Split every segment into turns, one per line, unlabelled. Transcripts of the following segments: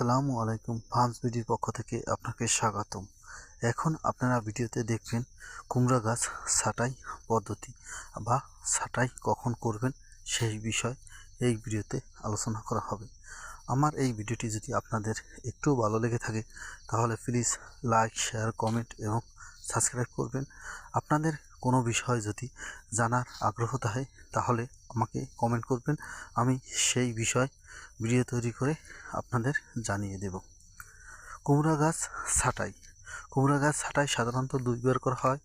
আসসালামু আলাইকুম ফার্মস বিডির পক্ষ থেকে আপনাকে স্বাগতম। এখন আপনারা ভিডিওতে দেখবেন কুমড়া গাছ ছাঁটাই পদ্ধতি বা ছাঁটাই কখন করবেন সেই বিষয় এই ভিডিওতে আলোচনা করা হবে। আমার এই ভিডিওটি যদি আপনাদের একটু ভালো লেগে থাকে, তাহলে প্লিজ লাইক, শেয়ার, কমেন্ট এবং সাবস্ক্রাইব করবেন। আপনাদের কোনো বিষয় যদি জানার আগ্রহ থাকে, তাহলে আমাকে কমেন্ট করবেন। আমি সেই বিষয় ভিডিও তৈরি করে আপনাদের জানিয়ে দেব। কুমড়া গাছ ছাঁটাই। কুমড়া গাছ ছাঁটাই সাধারণত দুইবার করা হয়।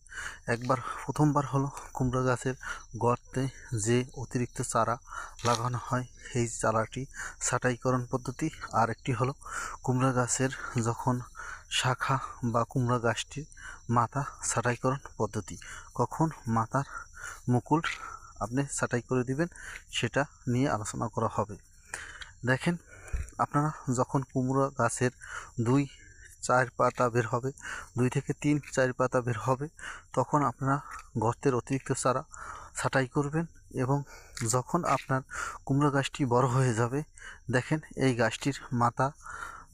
একবার, প্রথমবার হলো কুমড়া গাছের গর্তে যে অতিরিক্ত চারা লাগানো হয়, সেই চারাটি ছাঁটাইকরণ পদ্ধতি। আর একটি হলো কুমড়া গাছের যখন শাখা বা কুমড়া গাছটির মাথা ছাঁটাইকরণ পদ্ধতি। কখন মাথার মুকুল আপনি ছাঁটাই করে দিবেন, সেটা নিয়ে আলোচনা করা হবে। দেখেন, আপনারা যখন কুমড়ো গাছের দুই চার পাতা বের হবে, দুই থেকে তিন চার পাতা বের হবে, তখন আপনারা গর্তের অতিরিক্ত চারা ছাঁটাই করবেন এবং যখন আপনার কুমড়ো গাছটি বড় হয়ে যাবে, দেখেন এই গাছটির মাথা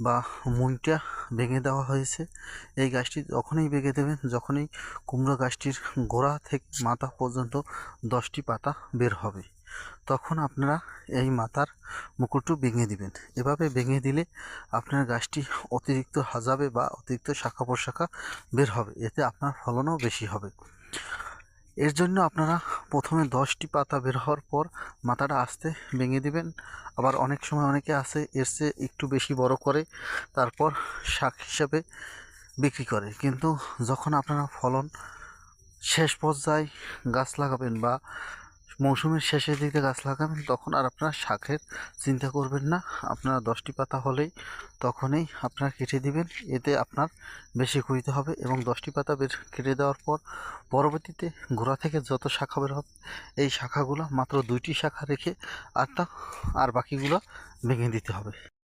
বা মুইটা ভেঙে দেওয়া হয়েছে। এই গাছটি যখনই ভেঙে দেবেন যখনই কুমড়ো গাছটির গোড়া থেকে মাথা পর্যন্ত দশটি পাতা বের হবে। তখন আপনারা এই মাথার মুকুটটু ভেঙে দিবেন। এভাবে ভেঙে দিলে আপনার গাছটি অতিরিক্ত হাজাবে বা অতিরিক্ত শাখা প্রশাখা বের হবে। এতে আপনার ফলনও বেশি হবে। এর জন্য আপনারা প্রথমে দশটি পাতা বের হওয়ার পর মাথাটা আস্তে ভেঙে দিবেন। আবার অনেক সময় অনেকে আসে এর চেয়ে একটু বেশি বড় করে তারপর শাক হিসাবে বিক্রি করে। কিন্তু যখন আপনারা ফলন শেষ পর্যায়ে গাছ লাগাবেন বা মৌসুমের শেষের দিকে গাছ লাগাবেন, তখন আর আপনার শাখের চিন্তা করবেন না। আপনার দশটি পাতা হলেই তখনই আপনারা কেটে দিবেন। এতে আপনার বেশি খুঁজতে হবে এবং দশটি পাতা বের কেটে দেওয়ার পর পরবর্তীতে গোড়া থেকে যত শাখা বের হবে, এই শাখাগুলো মাত্র দুইটি শাখা রেখে আরটা আর বাকিগুলো ভেঙে দিতে হবে।